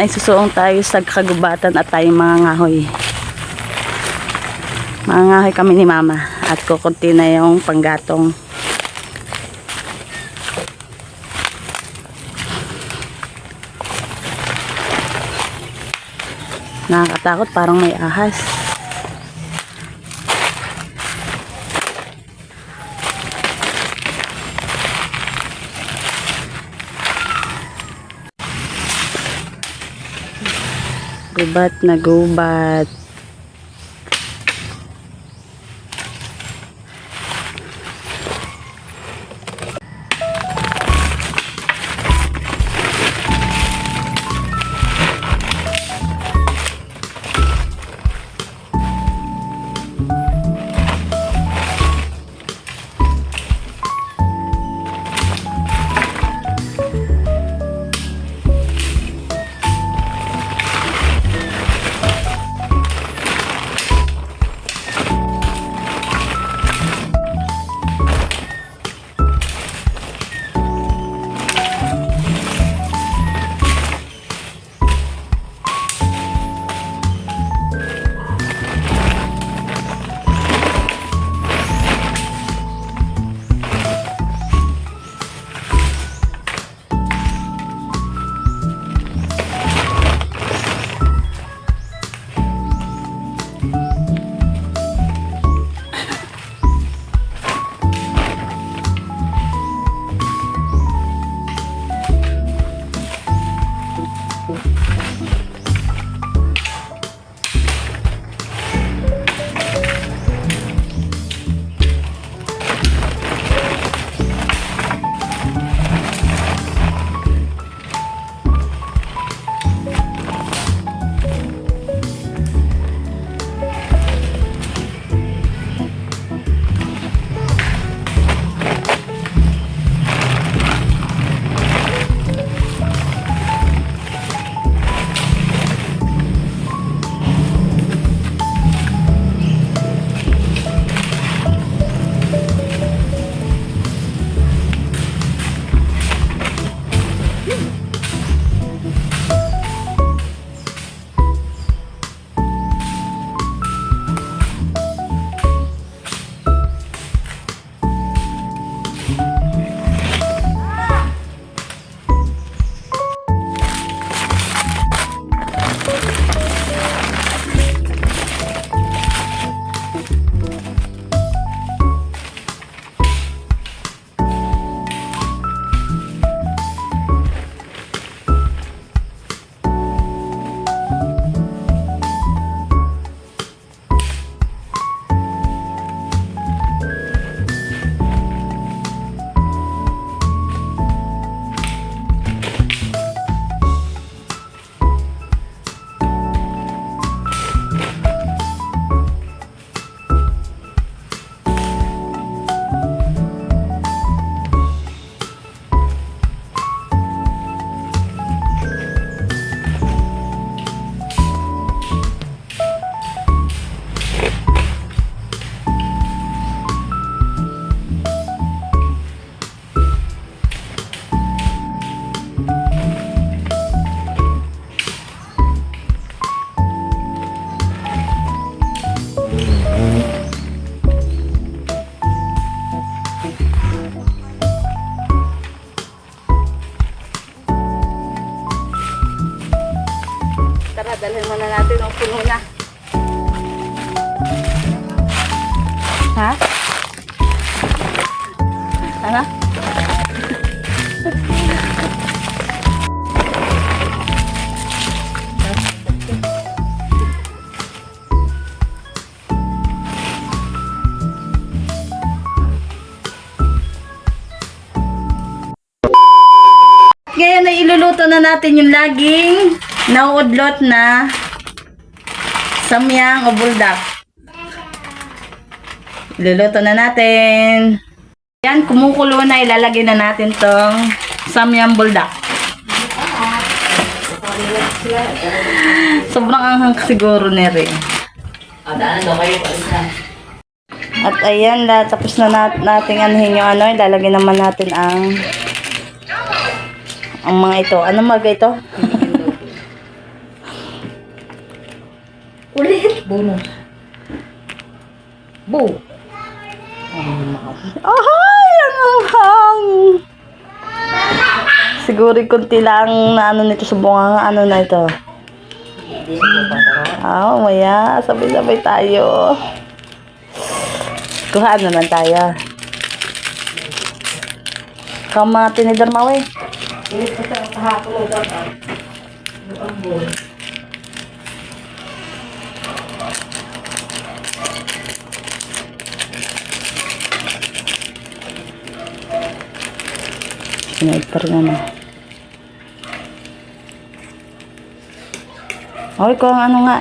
ay susuong tayo sa kagubatan at tayong mga ngahoy. Mga ngahoy kami ni mama at kukunti na yung panggatong. Nakakatakot parang may ahas. Gubat na gubat. Puno na. Ha? Ano? Ngayon ay iluluto na natin yung laging nauudlot na samyang o buldak. Iluluto na natin. Yan, kumukulo na. Ilalagay na natin tong samyang buldak. Sobrang anghang siguro ni Rin. At ayan, la, tapos na nat natin anuhin yung ano, ilalagay naman natin ang ang mga ito. Ano mga ito? Bonus. Bo. Ahay! Ang anghang! Siguro kunti lang na ano nito sa bunga ano na ito. Ah, oh, maya. Sabay-sabay tayo. Kuha naman tayo. Kama tinidor mawe. Sniper na na. Oy, kung ano nga.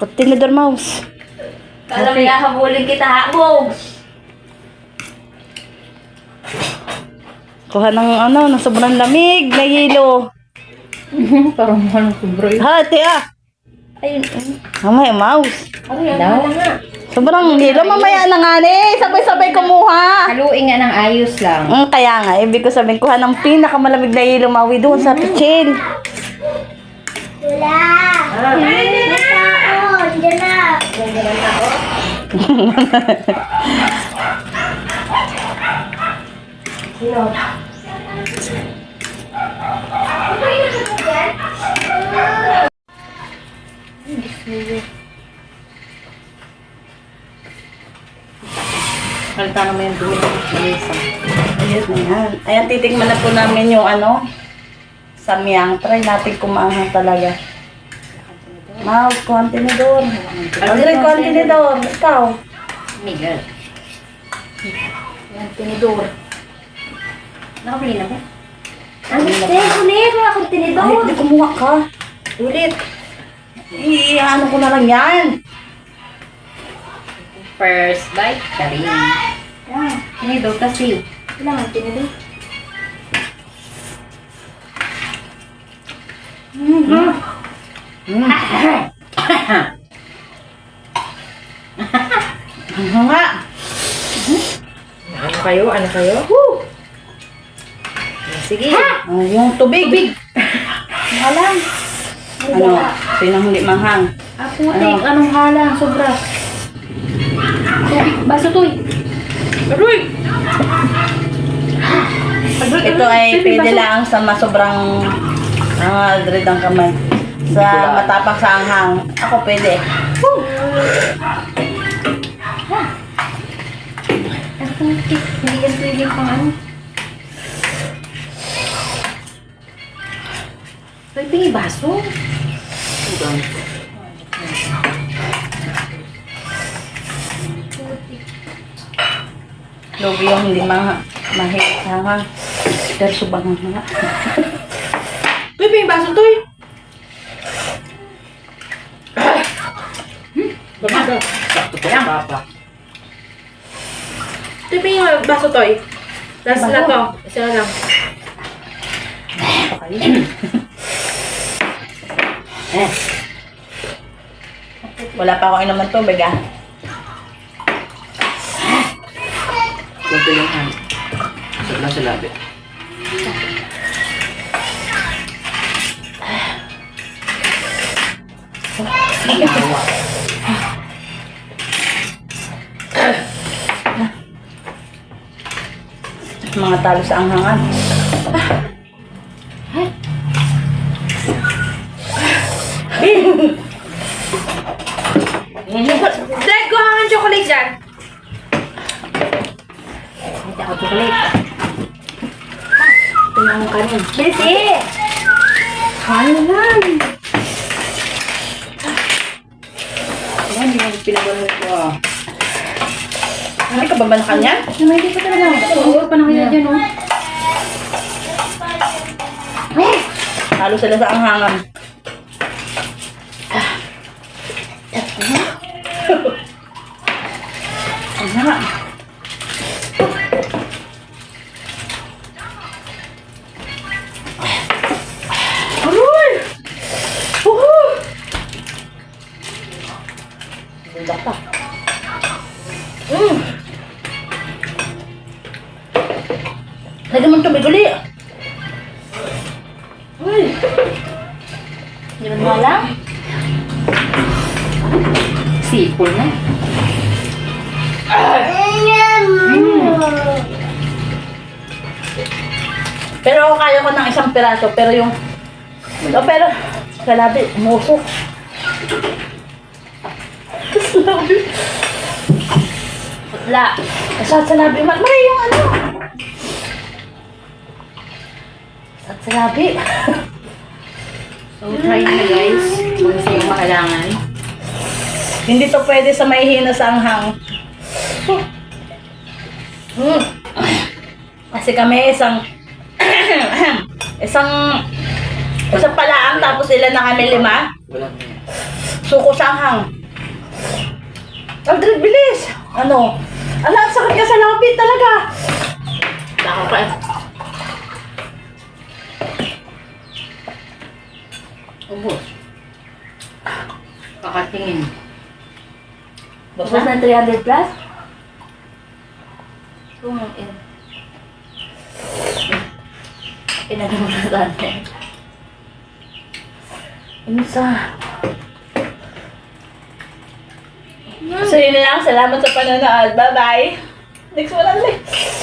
Pag tinidor mouse. Kala mo habulin kita ha, Bogs. Kuha ng ano, ng sobrang lamig, na hilo. Parang mahal ng sobra yun. Ha, ate ah. Ayun. Mamaya, mouse. Ayun. Daw? nga. Sobrang hilo, mamaya na nga ni. Sabay-sabay kumuha. Haluin nga ng ayos lang. Mm, kaya nga, ibig ko sabihin, kuha ng pinakamalamig na hilo, mawi doon sa pichil. Halta naman yung dumi ng mesa. Ayun na yan. Ayan, titikman na po namin yung ano, samyang. Try natin kumahangang talaga. Mouse, kontinidor. Audrey, kontinidor. Ikaw. Miguel. Yan, tinidor. Nakapili na ba? Ang gusto ko nito, akong Ay, tinidor. hindi kumuha ka. Ulit. I-ano ko na lang yan. First bite, Karin. Yan. Tinidor kasi. Kailangan tinidor. Ano nga? Ano kayo? Ano kayo? Sige. Ah, yung tubig. Tubig. Halang. Ano? Sinang hindi manghang? Ah, putik. Anong halang? Sobra. Tubig. Baso to eh. Aroy! Ito ay pwede lang sa masobrang ah, dread ang kamay. Sa matapang sa anghang. Ako pwede. Hindi yan pwede pang ano. Ay, pingi baso. Lugi yung hindi mga mahihanghang. Pero subang nga. Uy, may baso to eh. Bakit? Sakto pa yan. Papa. Ito pa yung baso toy. Last na to. Isa lang. Wala pa ako inom ng tubig ah. Kunti lang han. Sarap lang sa labi. Mga talo sa anghangan. Dad, kuha ka ng chocolate dyan. Hindi ako chocolate. Ito eh. Kanin lang. Ano hindi mo pinagawa ko ah. Hindi ka ba ba na kanya? Naman hindi pa talaga. Oo, pa na kaya dyan oh. Talo sila sa anghangan. naman to, may gali. Uy. Hindi mo alam? Sipol na. Mm. Pero kaya ko ng isang piraso, pero yung... Oh, pero, sa labi, umusok. Sa labi. Putla. Sa labi, Maria, yung ano? Sa salabi. So, try na guys. Kung gusto yung. Hindi to pwede sa may hina sa anghang. Mm. Kasi kami isang isang isang palaang tapos ilan na kami lima. Suko sa anghang. Aldred, bilis! Ano? Ala, ang sakit ka sa labi talaga. Baka Kakatingin. Basta na 300 plus? Kung in. Pinagano na natin. Isa. So yun lang. Salamat sa panonood. Bye-bye. Next one ulit.